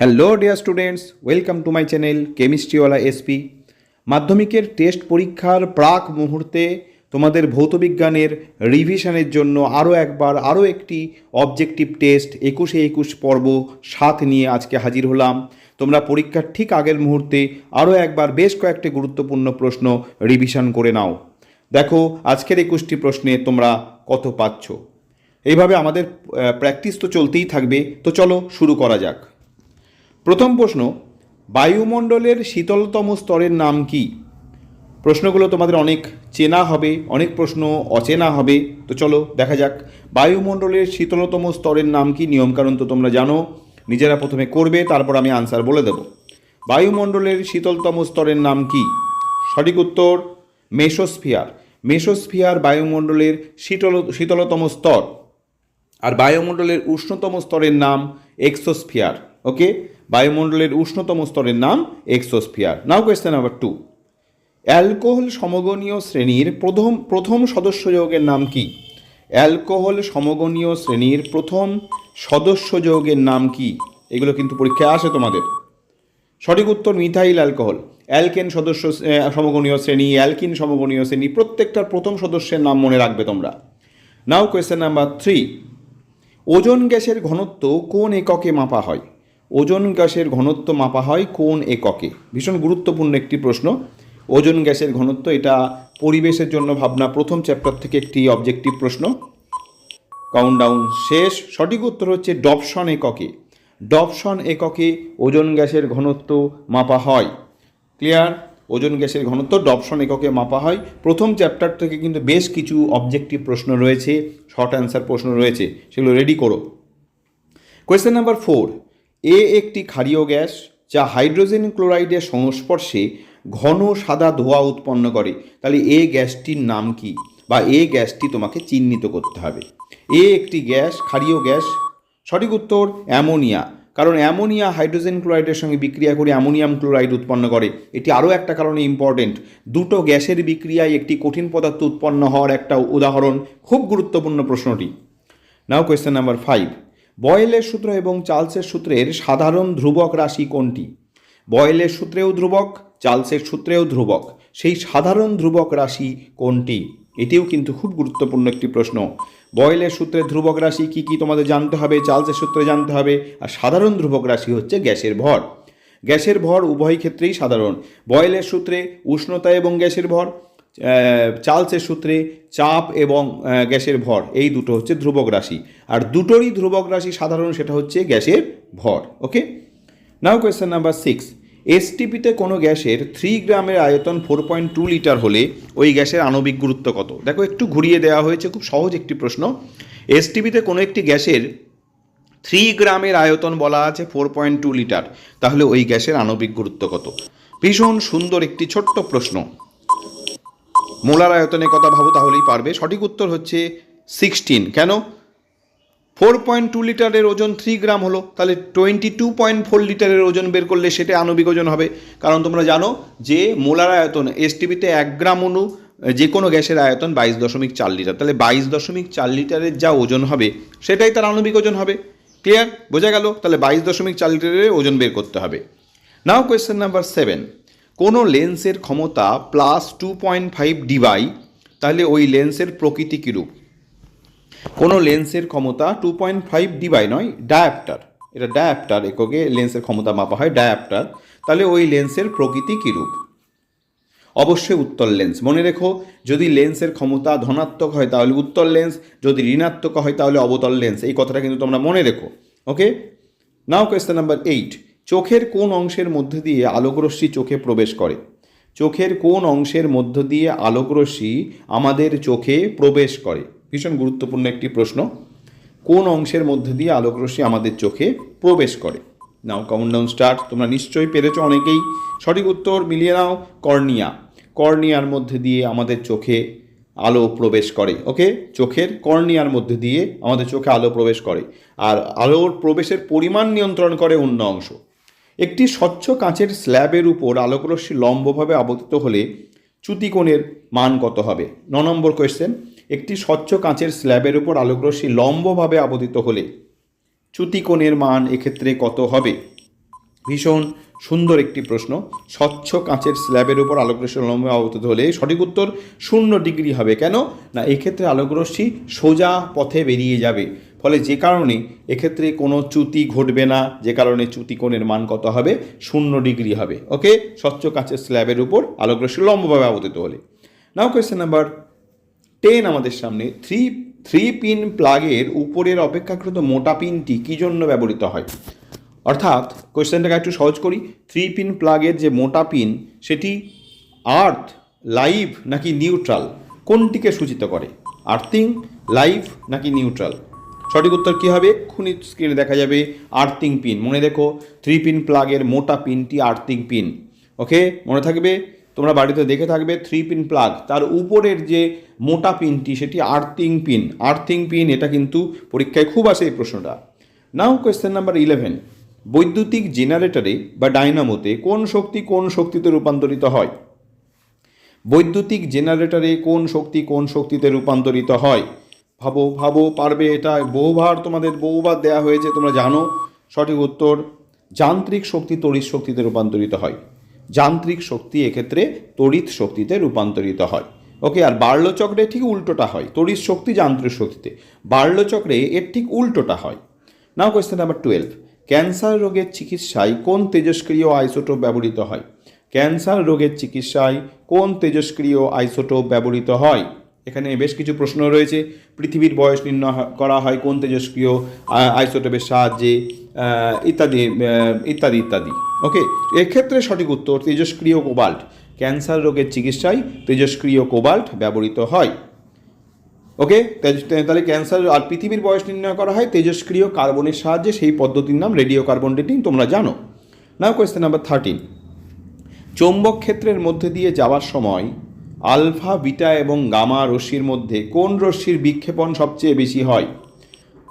Hello dear students welcome to my channel কেমিস্ট্রিওয়ালা SP মাধ্যমিকের test পরীক্ষার প্রাক মুহূর্তে তোমাদের ভৌতবিজ্ঞানের রিভিশনের জন্য আরও একবার আরও একটি অবজেক্টিভ টেস্ট একুশে একুশ পর্ব সাত নিয়ে আজকে হাজির হলাম। তোমরা পরীক্ষার ঠিক আগের মুহূর্তে আরও একবার বেশ কয়েকটি গুরুত্বপূর্ণ প্রশ্ন রিভিশন করে নাও। দেখো, আজকের একুশটি প্রশ্নে তোমরা কত পাচ্ছ? এইভাবে আমাদের প্র্যাকটিস তো চলতেই থাকবে। তো চলো শুরু করা যাক। প্রথম প্রশ্ন, বায়ুমণ্ডলের শীতলতম স্তরের নাম কি? প্রশ্নগুলো তোমাদের অনেক চেনা হবে, অনেক প্রশ্ন অচেনা হবে, তো চলো দেখা যাক। বায়ুমণ্ডলের শীতলতম স্তরের নাম কি? নিয়মকানুন তো তোমরা জানো, নিজেরা প্রথমে করবে, তারপর আমি আনসার বলে দেব। বায়ুমণ্ডলের শীতলতম স্তরের নাম কি? সঠিক উত্তর, মেসোস্ফিয়ার। মেসোস্ফিয়ার বায়ুমণ্ডলের শীতল, শীতলতম স্তর। আর বায়ুমণ্ডলের উষ্ণতম স্তরের নাম এক্সোস্ফিয়ার, ওকে? বায়ুমণ্ডলের উষ্ণতম স্তরের নাম exosphere. Now question number two alcohol সমগণীয় শ্রেণির প্রথম প্রথম সদস্য যৌগের নাম কি? অ্যালকোহল সমগণীয় শ্রেণির প্রথম সদস্য যৌগের নাম কি? এগুলো কিন্তু পরীক্ষায় আসে তোমাদের। সঠিক উত্তর মিথাইল অ্যালকোহল। অ্যালকেন সদস্য সমগণীয় শ্রেণি, অ্যালকিন সমগণীয় শ্রেণি, প্রত্যেকটার প্রথম সদস্যের নাম মনে রাখবে তোমরা। নাও কোয়েশ্চেন নাম্বার থ্রি ওজন গ্যাসের ঘনত্ব কোন এককে মাপা হয়? ওজন গ্যাসের ঘনত্ব মাপা হয় কোন এককে? ভীষণ গুরুত্বপূর্ণ একটি প্রশ্ন। ওজন গ্যাসের ঘনত্ব, এটা পরিবেশের জন্য ভাবনা প্রথম চ্যাপ্টার থেকে একটি অবজেক্টিভ প্রশ্ন। কাউন্টডাউন শেষ। সঠিক উত্তর হচ্ছে ডপসন এককে। ডপসন এককে ওজন গ্যাসের ঘনত্ব মাপা হয়। ক্লিয়ার ওজন গ্যাসের ঘনত্ব ডপসন এককে মাপা হয়। প্রথম চ্যাপ্টার থেকে কিন্তু বেশ কিছু অবজেক্টিভ প্রশ্ন রয়েছে। শর্ট অ্যান্সার প্রশ্ন রয়েছে। সেগুলো রেডি করো। কোয়েশ্চেন নাম্বার ফোর এ একটি ক্ষারীয় গ্যাস যা হাইড্রোজেন ক্লোরাইডের সংস্পর্শে ঘন সাদা ধোঁয়া উৎপন্ন করে। তাহলে এ গ্যাসটির নাম কি? বা এ গ্যাসটি তোমাকে চিহ্নিত করতে হবে। এ একটি গ্যাস, ক্ষারীয় গ্যাস, সঠিক উত্তর অ্যামোনিয়া। কারণ অ্যামোনিয়া হাইড্রোজেন ক্লোরাইডের সঙ্গে বিক্রিয়া করে অ্যামোনিয়াম ক্লোরাইড উৎপন্ন করে। এটি আরও একটা কারণে ইম্পর্টেন্ট দুটো গ্যাসের বিক্রিয়ায় একটি কঠিন পদার্থ উৎপন্ন হওয়ার একটা উদাহরণ, খুব গুরুত্বপূর্ণ প্রশ্নটি। নাও কোয়েশ্চেন নাম্বার ফাইভ বয়েলের সূত্র এবং চার্লসের সূত্রের সাধারণ ধ্রুবক রাশি কোনটি? বয়েলের সূত্রেও ধ্রুবক, চার্লসের সূত্রেও ধ্রুবক। সেই সাধারণ ধ্রুবক রাশি কোনটি? এটিও কিন্তু খুব গুরুত্বপূর্ণ একটি প্রশ্ন। বয়েলের সূত্রে ধ্রুবক রাশি কি কি তোমাদের জানতে হবে, চার্লসের সূত্রে জানতে হবে। আর সাধারণ ধ্রুবক রাশি হচ্ছে গ্যাসের ভর। গ্যাসের ভর উভয় ক্ষেত্রেই সাধারণ। বয়েলের সূত্রে উষ্ণতা এবং গ্যাসের ভর। চার্লসের সূত্রে চাপ এবং গ্যাসের ভর, এই দুটো হচ্ছে ধ্রুবক রাশি। আর দুটোরই ধ্রুবক রাশি সাধারণ, সেটা হচ্ছে গ্যাসের ভর, okay? Now question number six এসটিপিতে কোনো গ্যাসের থ্রি গ্রামের আয়তন ফোর পয়েন্ট টু লিটার হলে ওই গ্যাসের আণবিক গুরুত্ব কত? দেখো, একটু ঘুরিয়ে দেওয়া হয়েছে, খুব সহজ একটি প্রশ্ন। এসটিপিতে কোনো একটি গ্যাসের থ্রি গ্রামের আয়তন বলা আছে ফোর পয়েন্ট টু লিটার তাহলে ওই গ্যাসের আণবিক গুরুত্ব কত? ভীষণ সুন্দর একটি ছোট্ট প্রশ্ন। মোলার আয়তনের কথা ভাবো তাহলেই পারবে। সঠিক উত্তর হচ্ছে সিক্সটিন কেন? ফোর পয়েন্ট টু লিটারের ওজন থ্রি গ্রাম হলো। তাহলে টোয়েন্টি টু পয়েন্ট ফোর লিটারের ওজন বের করলে সেটা আণবিক ওজন হবে। কারণ তোমরা জানো যে মোলার আয়তন এসটিভিতে এক গ্রাম অনু, যে কোনো গ্যাসের আয়তন বাইশ দশমিক চার লিটার। তাহলে বাইশ দশমিক চার লিটারের যা ওজন হবে, সেটাই তার আণবিক ওজন হবে। ক্লিয়ার বোঝা গেল? তাহলে বাইশ দশমিক চার লিটারের ওজন বের করতে হবে। নাও কোয়েশ্চেন নাম্বার সেভেন কোনো লেন্সের ক্ষমতা প্লাস টু পয়েন্ট ফাইভ ডিবাই তাহলে ওই লেন্সের প্রকৃতি কীরূপ? কোনো লেন্সের ক্ষমতা টু পয়েন্ট ফাইভ ডিবাই নয় ডায়াপ্টার এটা ডায়াপ্টার এককে লেন্সের ক্ষমতা মাপা হয় ডায়াপ্টার তাহলে ওই লেন্সের প্রকৃতি কীরূপ? অবশ্যই উত্তর লেন্স। মনে রেখো, যদি লেন্সের ক্ষমতা ধনাত্মক হয়, তাহলে উত্তর লেন্স। যদি ঋণাত্মক হয়, তাহলে অবতল লেন্স। এই কথাটা কিন্তু তোমরা মনে রেখো okay now question number eight চোখের কোন অংশের মধ্যে দিয়ে আলোকরশ্মি চোখে প্রবেশ করে? চোখের কোন অংশের মধ্য দিয়ে আলোকরশ্মি আমাদের চোখে প্রবেশ করে? ভীষণ গুরুত্বপূর্ণ একটি প্রশ্ন। কোন অংশের মধ্যে দিয়ে আলোকরশ্মি আমাদের চোখে প্রবেশ করে? নাও কাউন্টডাউন স্টার্ট তোমরা নিশ্চয়ই পেরেছ অনেকেই। সঠিক উত্তর মিলিয়ে নাও, কর্নিয়া। কর্নিয়ার মধ্যে দিয়ে আমাদের চোখে আলো প্রবেশ করে, ওকে? চোখের কর্নিয়ার মধ্যে দিয়ে আমাদের চোখে আলো প্রবেশ করে। আর আলোর প্রবেশের পরিমাণ নিয়ন্ত্রণ করে অন্য অংশ। একটি স্বচ্ছ কাঁচের স্ল্যাবের উপর আলোকরশ্মি লম্বভাবে আবর্তিত হলে চ্যুতিকোণের মান কত হবে? ন নম্বর কোয়েশ্চেন একটি স্বচ্ছ কাঁচের স্ল্যাবের উপর আলোকরশ্মি লম্বভাবে আবর্তিত হলে চ্যুতিকোণের মান এক্ষেত্রে কত হবে? ভীষণ সুন্দর একটি প্রশ্ন। স্বচ্ছ কাঁচের স্ল্যাবের উপর আলোকরশ্মি লম্বে আবর্তিত হলে সঠিক উত্তর শূন্য ডিগ্রি হবে। কেন? না, এক্ষেত্রে আলোকরশ্মি সোজা পথে বেরিয়ে যাবে। ফলে যে কারণে এক্ষেত্রে কোনো চ্যুতি ঘটবে না, যে কারণে চ্যুতি কোণের মান কত হবে? শূন্য ডিগ্রি হবে। ওকে স্বচ্ছ কাঁচের স্ল্যাবের উপর আলোকরশ্মি লম্বভাবে আবর্তিত হলে। নাও কোয়েশ্চেন নাম্বার টেন আমাদের সামনে। থ্রি থ্রি পিন প্লাগের উপরের অপেক্ষাকৃত মোটা পিনটি কী জন্য ব্যবহৃত হয়? অর্থাৎ কোয়েশ্চেনটাকে একটু সহজ করি। থ্রি পিন প্লাগের যে মোটা পিন সেটি আর্থ লাইভ নাকি নিউট্রাল কোনটিকে সূচিত করে? আর্থিং লাইভ নাকি নিউট্রাল সঠিক উত্তর কী হবে? এক্ষুনি স্ক্রিনে দেখা যাবে আর্থিং পিন। মনে দেখো থ্রি পিন প্লাগের মোটা পিনটি আর্থিং পিন। ওকে? মনে থাকবে? তোমরা বাড়িতে দেখে থাকবে থ্রি পিন প্লাগ তার উপরের যে মোটা পিনটি, সেটি আর্থিং পিন। আর্থিং পিন, এটা কিন্তু পরীক্ষায় খুব আসে এই প্রশ্নটা। নাও কোয়েশ্চেন নাম্বার ইলেভেন বৈদ্যুতিক জেনারেটরে বা ডাইনামোতে কোন শক্তি কোন শক্তিতে রূপান্তরিত হয়? বৈদ্যুতিক জেনারেটরে কোন শক্তি কোন শক্তিতে রূপান্তরিত হয়? ভাবো ভাবো, পারবে এটা বহুবার তোমাদের বহুবার দেয়া হয়েছে, তোমরা জানো। সঠিক উত্তর, যান্ত্রিক শক্তি তড়িৎ শক্তিতে রূপান্তরিত হয়। যান্ত্রিক শক্তি এক্ষেত্রে তড়িৎ শক্তিতে রূপান্তরিত হয়। ওকে আর বার্লচক্রে ঠিক উল্টোটা হয়, তড়িৎ শক্তি যান্ত্রিক শক্তিতে। বার্লচক্রে এর ঠিক উল্টোটা হয়। Now question number twelve cancer রোগের চিকিৎসায় কোন তেজস্ক্রিয় আইসোটোপ ব্যবহৃত হয়? ক্যান্সার রোগের চিকিৎসায় কোন তেজস্ক্রিয় আইসোটোপ ব্যবহৃত হয়? এখানে বেশ কিছু প্রশ্ন রয়েছে। পৃথিবীর বয়স নির্ণয় করা হয় কোন তেজস্ক্রিয় আইসোটোপের সাহায্যে ইত্যাদি ইত্যাদি ইত্যাদি। ওকে এক্ষেত্রে সঠিক উত্তর, তেজস্ক্রিয় কোবাল্ট। ক্যান্সার রোগের চিকিৎসায় তেজস্ক্রিয় কোবাল্ট ব্যবহৃত হয়। ওকে তাহলে ক্যান্সার আর পৃথিবীর বয়স নির্ণয় করা হয় তেজস্ক্রিয় কার্বনের সাহায্যে, সেই পদ্ধতির নাম রেডিও কার্বন ডেটিং তোমরা জানো। নাও কোয়েশ্চেন নাম্বার থার্টিন চৌম্বক ক্ষেত্রের মধ্যে দিয়ে যাওয়ার সময় আলফা, বিটা এবং গামা রশ্মির মধ্যে কোন রশ্মির বিক্ষেপণ সবচেয়ে বেশি হয়?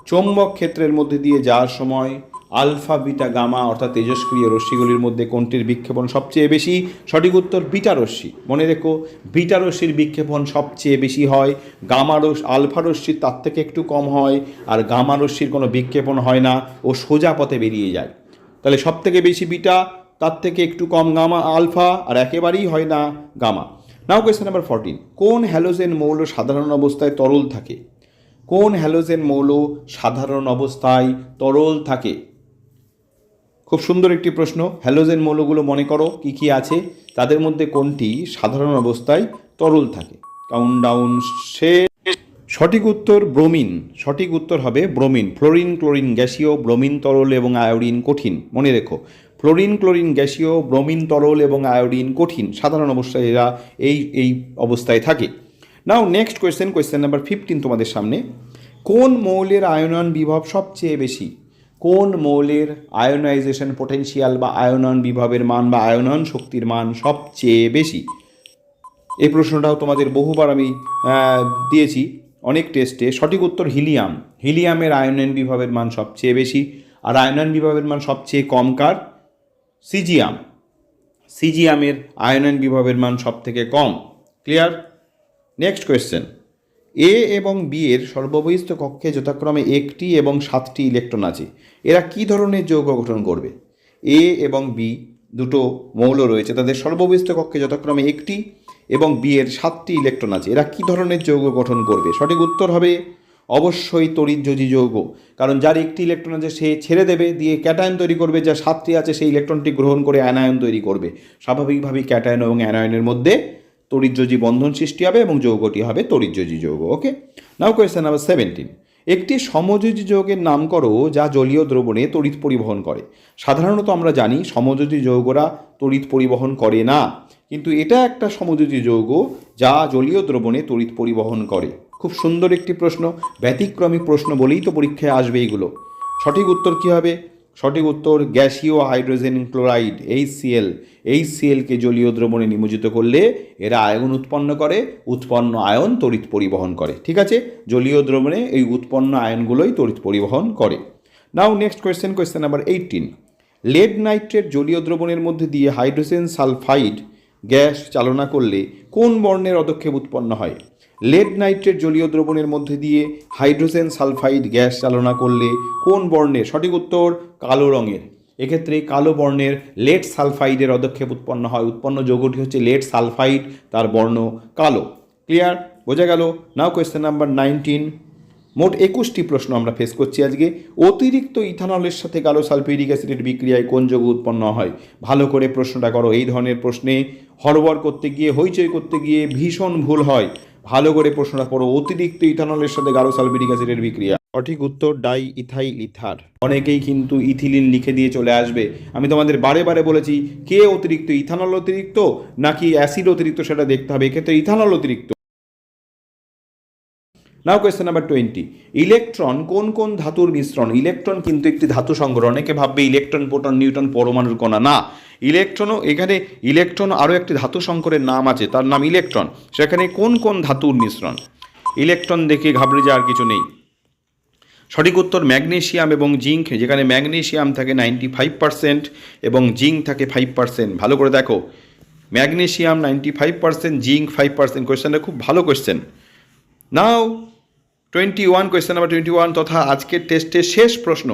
চৌম্বক ক্ষেত্রের মধ্যে দিয়ে যাওয়ার সময় আলফা, বিটা, গামা অর্থাৎ তেজস্ক্রিয় রশ্মিগুলির মধ্যে কোনটির বিক্ষেপণ সবচেয়ে বেশি? সঠিক উত্তর বিটা রশ্মি। মনে রেখো, বিটা রশ্মির বিক্ষেপণ সবচেয়ে বেশি হয়, গামা রস আলফা রশ্মির তার থেকে একটু কম হয় আর গামা রশ্মির কোনো বিক্ষেপণ হয় না ও সোজা পথে বেরিয়ে যায়। তাহলে সব থেকে বেশি বিটা, তার থেকে একটু কম গামা, আলফা আর একেবারেই হয় না gamma. Now question number fourteen কোন হ্যালোজেন মৌল সাধারণ অবস্থায় তরল থাকে? কোন হ্যালোজেন মৌল সাধারণ অবস্থায় তরল থাকে? খুব সুন্দর একটি প্রশ্ন। হ্যালোজেন মৌলগুলো মনে করো কি কি আছে? তাদের মধ্যে কোনটি সাধারণ অবস্থায় তরল থাকে? কাউন্টডাউন সে সঠিক উত্তর ব্রোমিন। সঠিক উত্তর হবে ব্রোমিন। ফ্লোরিন, ক্লোরিন, গ্যাসীয় ব্রোমিন তরল এবং আয়োডিন কঠিন। মনে রেখো। ফ্লোরিন ক্লোরিন গ্যাসীয়, ব্রোমিন তরল এবং আয়োডিন কঠিন। সাধারণ অবস্থায় এরা এই এই অবস্থায় থাকে। Now next question question number fifteen তোমাদের সামনে। কোন মৌলের আয়নন বিভব সবচেয়ে বেশি? কোন মৌলের আয়োনাইজেশন পোটেনশিয়াল বা আয়নন বিভবের মান বা আয়নন শক্তির মান সবচেয়ে বেশি? এই প্রশ্নটাও তোমাদের বহুবার আমি দিয়েছি অনেক টেস্টে সঠিক উত্তর হিলিয়াম। হিলিয়ামের আয়নন বিভবের মান সবচেয়ে বেশি। আর আয়নন বিভবের মান সবচেয়ে কম কার? সিজিয়াম। সিজিয়ামের আয়নন বিভবের মান সব থেকে কম। ক্লিয়ার নেক্সট কোয়েশ্চেন এ এবং বি এর সর্ববহিস্থ কক্ষে যথাক্রমে একটি এবং সাতটি ইলেকট্রন আছে। এরা কি ধরনের যৌগ গঠন করবে? এ এবং বি দুটো মৌল রয়েছে, তাদের সর্ববহিস্থ কক্ষে যথাক্রমে একটি এবং বি এর সাতটি ইলেকট্রন আছে। এরা কি ধরনের যৌগ গঠন করবে? সঠিক উত্তর হবে অবশ্যই তড়িৎযোজী যৌগ। কারণ যার একটি ইলেকট্রন আছে, সে ছেড়ে দেবে, দিয়ে ক্যাটায়ন তৈরি করবে যা সাতটি আছে, সেই ইলেকট্রনটি গ্রহণ করে অ্যানায়ন তৈরি করবে। স্বাভাবিকভাবেই ক্যাটায়ন এবং অ্যানায়নের মধ্যে তড়িৎযোজী বন্ধন সৃষ্টি হবে এবং যৌগটি হবে তড়িৎযোজী যৌগ okay now question number seventeen একটি সমযোজী যৌগের নাম করো, যা জলীয় দ্রবণে তড়িৎ পরিবহন করে। সাধারণত আমরা জানি সমযোজী যৌগরা তড়িৎ পরিবহন করে না। কিন্তু এটা একটা সমযোজী যৌগ যা জলীয় দ্রবণে তড়িৎ পরিবহন করে। খুব সুন্দর একটি প্রশ্ন, ব্যতিক্রমী প্রশ্ন বলেই তো পরীক্ষায় আসবে এইগুলো সঠিক উত্তর কী হবে? সঠিক উত্তর গ্যাসীয় হাইড্রোজেন ক্লোরাইড এইচসিএল এইচসিএলকে জলীয় দ্রবণে নিমজ্জিত করলে এরা আয়ন উৎপন্ন করে, উৎপন্ন আয়ন তড়িৎ পরিবহন করে। ঠিক আছে? জলীয় দ্রবণে এই উৎপন্ন আয়নগুলোই তড়িৎ পরিবহন করে। Now next question question number eighteen lead nitrate জলীয় দ্রবণের মধ্যে দিয়ে হাইড্রোজেন সালফাইড গ্যাস চালনা করলে কোন বর্ণের অদক্ষেপ উৎপন্ন হয়? লেড নাইট্রেট জলীয় দ্রবণের মধ্যে দিয়ে হাইড্রোজেন সালফাইড গ্যাস চালনা করলে কোন বর্ণের সঠিক উত্তর? কালো রঙের। এক্ষেত্রে কালো বর্ণের লেড সালফাইডের অদক্ষেপ উৎপন্ন হয়। উৎপন্ন যৌগটি হচ্ছে লেড সালফাইড, তার বর্ণ কালো। ক্লিয়ার? বোঝা গেল? Now question number nineteen. মোট একুশটি প্রশ্ন আমরা ফেস করছি আজকে। অতিরিক্ত ইথানলের সাথে কালো সালফিউরিক অ্যাসিডের বিক্রিয়ায় কোন যৌগ উৎপন্ন হয়? ভালো করে প্রশ্নটা করো। এই ধরনের প্রশ্নে হরবর করতে গিয়ে, হইচই করতে গিয়ে ভীষণ ভুল হয়। ভালো করে প্রশ্নটা পড়ো অতিরিক্ত ইথানলের সাথে গারো সালফিউরিক অ্যাসিডের বিক্রিয়া। সঠিক উত্তর ডাই ইথাইল ইথার অনেকেই কিন্তু ইথিলিন লিখে দিয়ে চলে আসবে। আমি তোমাদের বারে বারে বলেছি কে অতিরিক্ত ইথানল অতিরিক্ত নাকি অ্যাসিড অতিরিক্ত সেটা দেখতে হবে? এক্ষেত্রে ইথানল অতিরিক্ত। Now question number twenty electron কোন কোন ধাতুর মিশ্রণ? ইলেকট্রন কিন্তু একটি ধাতু সংগ্রহ। অনেকে ভাববে ইলেকট্রন প্রোটন নিউটন পরমাণুর কণা। না ইলেকট্রনও এখানে ইলেকট্রন আরও একটি ধাতু সংকরের নাম আছে, তার নাম ইলেকট্রন সেখানে কোন কোন ধাতুর মিশ্রণ? ইলেকট্রন দেখে ঘাবড়ে যাওয়ার কিছু নেই। সঠিক উত্তর ম্যাগনেশিয়াম এবং জিঙ্ক, যেখানে ম্যাগনেশিয়াম থাকে নাইনটি ফাইভ পার্সেন্ট এবং জিঙ্ক থাকে ফাইভ পার্সেন্ট ভালো করে দেখো। Magnesium ninety five percent zinc five percent কোয়েশ্চেনটা খুব ভালো question now twenty one question number twenty one তথা আজকের টেস্টের শেষ প্রশ্ন।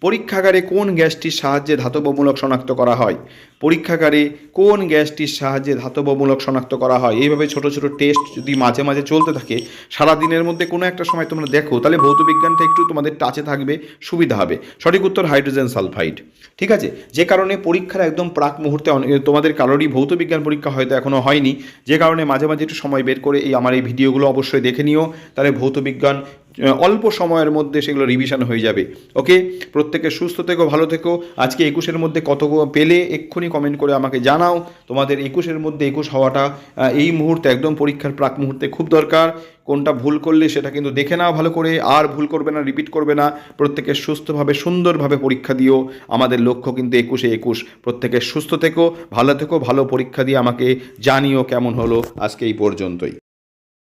পরীক্ষাগারে কোন গ্যাসটির সাহায্যে ধাতবমূলক শনাক্ত করা হয়? পরীক্ষাগারে কোন গ্যাসটির সাহায্যে ধাতবমূলক শনাক্ত করা হয়? এইভাবে ছোট ছোট টেস্ট যদি মাঝে মাঝে চলতে থাকে সারা দিনের মধ্যে কোনো একটা সময় তোমরা দেখো, তাহলে ভৌতবিজ্ঞানটা একটু তোমাদের টাচে থাকবে, সুবিধা হবে। সঠিক উত্তর হাইড্রোজেন সালফাইড। ঠিক আছে? যে কারণে পরীক্ষার একদম প্রাক মুহূর্তে তোমাদের কারোরই ভৌতবিজ্ঞান পরীক্ষা হয়তো এখনও হয়নি। যে কারণে মাঝে মাঝে একটু সময় বের করে এই আমার এই ভিডিওগুলো অবশ্যই দেখে নিও। তাহলে ভৌতবিজ্ঞান অল্প সময়ের মধ্যে সেগুলো রিভিশন হয়ে যাবে। ওকে প্রত্যেকে সুস্থ থেকো, ভালো থেকো। আজকে একুশের মধ্যে কত পেলে এক্ষুনি কমেন্ট করে আমাকে জানাও। তোমাদের একুশের মধ্যে একুশ হওয়াটা এই মুহূর্তে একদম পরীক্ষার প্রাক মুহূর্তে খুব দরকার। কোনটা ভুল করলে সেটা কিন্তু দেখে নাও ভালো করে। আর ভুল করবে না রিপিট করবে না। প্রত্যেকে সুস্থভাবে, সুন্দরভাবে পরীক্ষা দিও। আমাদের লক্ষ্য কিন্তু একুশে একুশ। প্রত্যেকে সুস্থ থেকো, ভালো থেকো, ভালো পরীক্ষা দিয়ে আমাকে জানিও কেমন হলো। আজকে এই পর্যন্তই।